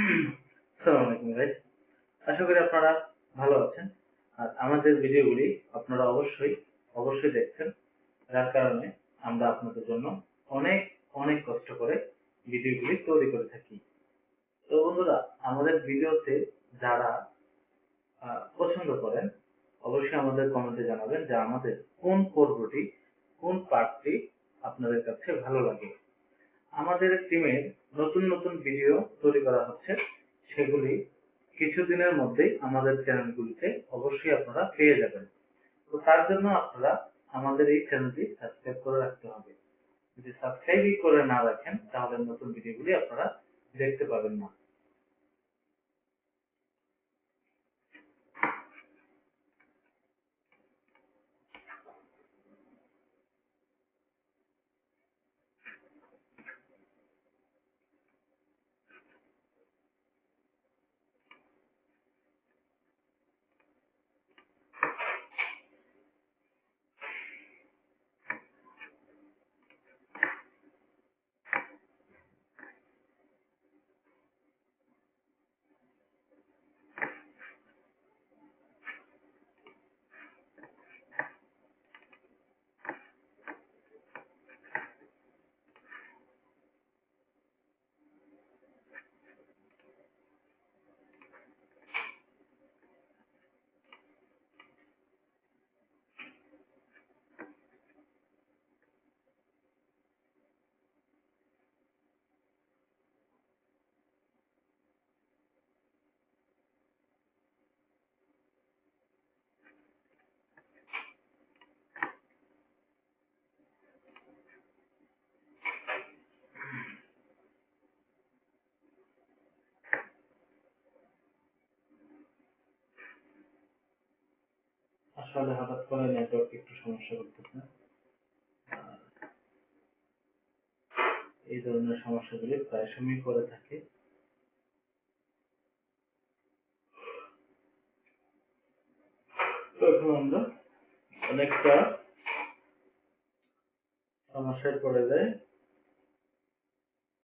আসসালামু আলাইকুম গাইস আশা করি আপনারা ভালো আছেন। আর আমাদের ভিডিওগুলি আপনারা অবশ্যই অবশ্যই দেখছেন। যার কারণে আমরা আপনাদের জন্য অনেক অনেক কষ্ট করে ভিডিওগুলি তৈরি করে থাকি। তো বন্ধুরা, আমাদের ভিডিওতে যারা পছন্দ করেন, অবশ্যই আমাদের কমেন্টে জানাবেন যে আমাদের কোন পর্বটি, কোন পার্টটি আপনাদের কাছে ভালো লাগে। আমাদের টিমের নতুন নতুন ভিডিও তৈরি করা হচ্ছে। সেগুলি কিছুদিনের মধ্যেই আমাদের চ্যানেলগুলিতে অবশ্যই আপনারা পেয়ে যাবেন। তো তার জন্য আপনারা আমাদের এই চ্যানেলটি সাবস্ক্রাইব করে রাখতে হবে। যদি সাবস্ক্রাইবই করে না রাখেন, তাহলে নতুন ভিডিওগুলি আপনারা দেখতে পাবেন না। আসলে হঠাৎ করে নেটওয়ার্ক একটু সমস্যা করতেছে এই ধরনের সমস্যাগুলি প্রায় সময় করে থাকে। তো এখন আমরা অনেকটা সমস্যায় পড়ে যাই।